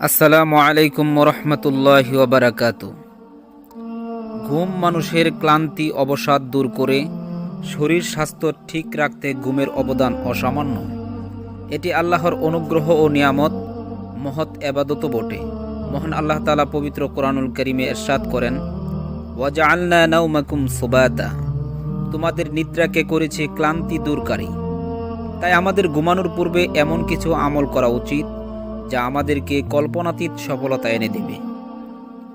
আসসালামু আলাইকুম রহমতুল্লাহ ওবরাকাত। ঘুম মানুষের ক্লান্তি, অবসাদ দূর করে শরীর স্বাস্থ্য ঠিক রাখতে ঘুমের অবদান অসামান্য। এটি আল্লাহর অনুগ্রহ ও নিয়ামত, মহৎ এবাদত বটে। মহান আল্লাহ তালা পবিত্র কোরআনুল করিমে এরশাদ করেন ওয়াজা আল্লা নাউমাকুম সুবাতা। তোমাদের নিদ্রাকে করেছে ক্লান্তি দূরকারী। তাই আমাদের ঘুমানোর পূর্বে এমন কিছু আমল করা উচিত যা আমাদেরকে কল্পনাতীত সফলতা এনে দেবে।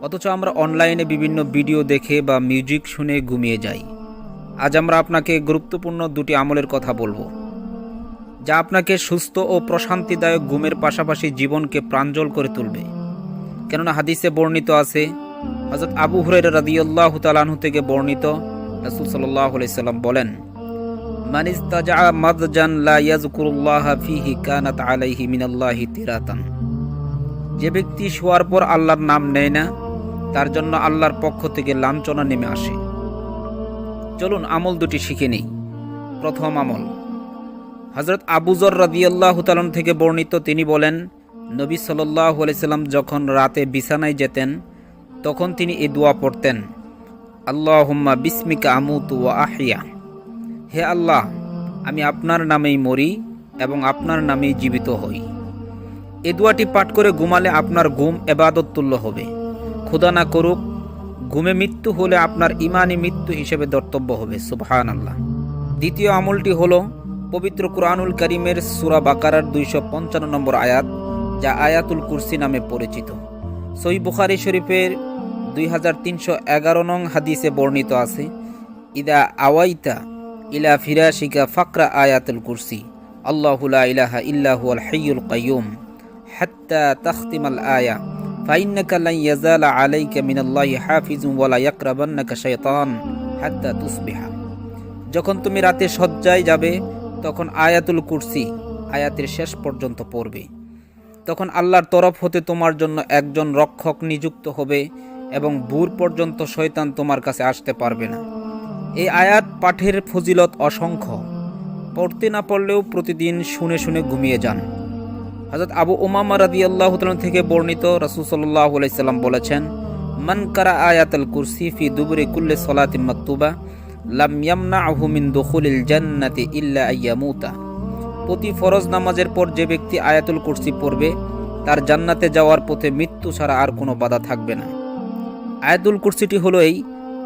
অথচ আমরা অনলাইনে বিভিন্ন ভিডিও দেখে বা মিউজিক শুনে ঘুমিয়ে যাই। আজ আমরা আপনাকে গুরুত্বপূর্ণ দুটি আমলের কথা বলব, যা আপনাকে সুস্থ ও প্রশান্তিদায়ক ঘুমের পাশাপাশি জীবনকে প্রাঞ্জল করে তুলবে। কেননা হাদিসে বর্ণিত আছে হজরত আবু হুরাইরা রাদিয়াল্লাহ তালাহু থেকে বর্ণিত, রাসূল আলাইহি সাল্লাম বলেন মান ইস্তাজা মাদজান লা ইয়াজকুরুল্লাহ ফিহি কানাত আলাইহি মিনাল্লাহি তিরাতান। যে ব্যক্তি শোয়ার পর আল্লাহর নাম নেয় না, তার জন্য আল্লাহর পক্ষ থেকে লাঞ্ছনা নেমে আসে। চলুন আমল দুটি শিখে নেই। প্রথম আমল। হজরত আবুজর রাদিয়াল্লাহু তাআলা থেকে বর্ণিত তিনি বলেন, নবী সাল্লাল্লাহু আলাইহি সাল্লাম যখন রাতে বিছানায় যেতেন, তখন তিনি এই দোয়া পড়তেন, আল্লাহুম্মা বিসমিকা আমুতু ওয়া আহিয়া হে আল্লাহ, আমি আপনার নামেই মরি এবং আপনার নামেই জীবিত হই। এ দোয়াটি পাঠ করে ঘুমালে আপনার ঘুম এবাদত তুল্য হবে। খোদা না করুক, ঘুমে মৃত্যু হলে আপনার ইমানি মৃত্যু হিসেবে দর্তব্য হবে সুবহান আল্লাহ দ্বিতীয় আমলটি হল পবিত্র কুরআনুল করিমের সুরা বাকারার দুইশো পঞ্চান্ন নম্বর আয়াত, যা আয়াতুল কুরসি নামে পরিচিত। সই বুখারি শরীফের দুই হাজার তিনশো এগারো নং হাদিসে বর্ণিত আছে, ইদা আওয়াইতা ইলা ফিরাশিকা ফাকরা আয়াতুল কুরসি। আল্লাহু লা ইলাহা ইল্লাহু আল হাইয়ুল কাইয়ুম। হাত্তা তাখতিমাল আয়া। ফাইন্নাকা লান ইয়াজালা আলাইকা মিনাল্লাহি হাফিজুন ওয়ালা ইয়াকরাবান্নাকা শাইতান হাত্তা তুসবিহা। যখন তুমি রাতে শয্যায় যাবে, তখন আয়াতুল কুরসি আয়াতের শেষ পর্যন্ত পড়বে। তখন আল্লাহর তরফ হতে তোমার জন্য একজন রক্ষক নিযুক্ত হবে এবং ভোর পর্যন্ত শয়তান তোমার কাছে আসতে পারবে না। এই আয়াত পাঠের ফজিলত অসংখ্য। পড়তে না পড়লেও প্রতিদিন শুনে শুনে ঘুমিয়ে যান। হজরত আবু উমামা রাদি আল্লাহ থেকে বর্ণিত রাসুল সাল্লাহ আলাইসাল্লাম বলেছেন, মান কারা আয়াতাল কুরসি ফি দুবরে কুল্লে সলাতি মাকতুবা, লাম ইয়ামনা আহুমিন দখুলিল জান্নাতি ইল্লা আইয়ামুতা প্রতি ফরজ নামাজের পর যে ব্যক্তি আয়াতুল কুরসি পড়বে, তার জান্নাতে যাওয়ার পথে মৃত্যু ছাড়া আর কোনো বাধা থাকবে না। আয়াতুল কুরসিটি হলো এই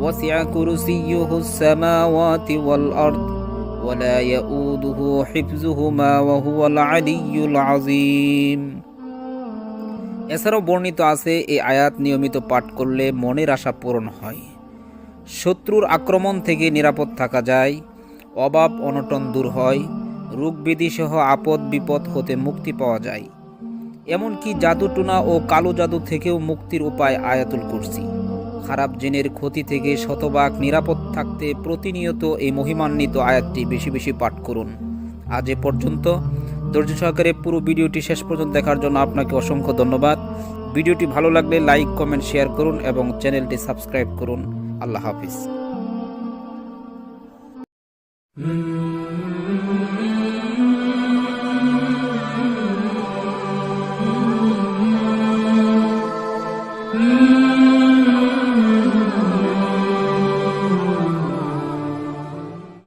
وسع كرسيه السماوات والأرض ولا يؤوده حفظهما وهو العلي العظيم এছাড়াও বর্ণিত আছে এই আয়াত নিয়মিত পাঠ করলে মনের আশা পূরণ হয় শত্রুর আক্রমণ থেকে নিরাপদ থাকা যায় অভাব অনটন দূর হয় রোগ সহ আপদ বিপদ হতে মুক্তি পাওয়া যায় এমনকি জাদুটুনা ও কালো জাদু থেকেও মুক্তির উপায় আয়াতুল কুরসি খারাপ জিনের ক্ষতি থেকে শতভাগ নিরাপদ থাকতে প্রতিনিয়ত এই মহিমান্বিত আয়াতটি বেশি বেশি পাঠ করুন। আজ এ পর্যন্ত। ধৈর্য সহকারে পুরো ভিডিওটি শেষ পর্যন্ত দেখার জন্য আপনাকে অসংখ্য ধন্যবাদ। ভিডিওটি ভালো লাগলে লাইক, কমেন্ট, শেয়ার করুন এবং চ্যানেলটি সাবস্ক্রাইব করুন। আল্লাহ হাফিজ।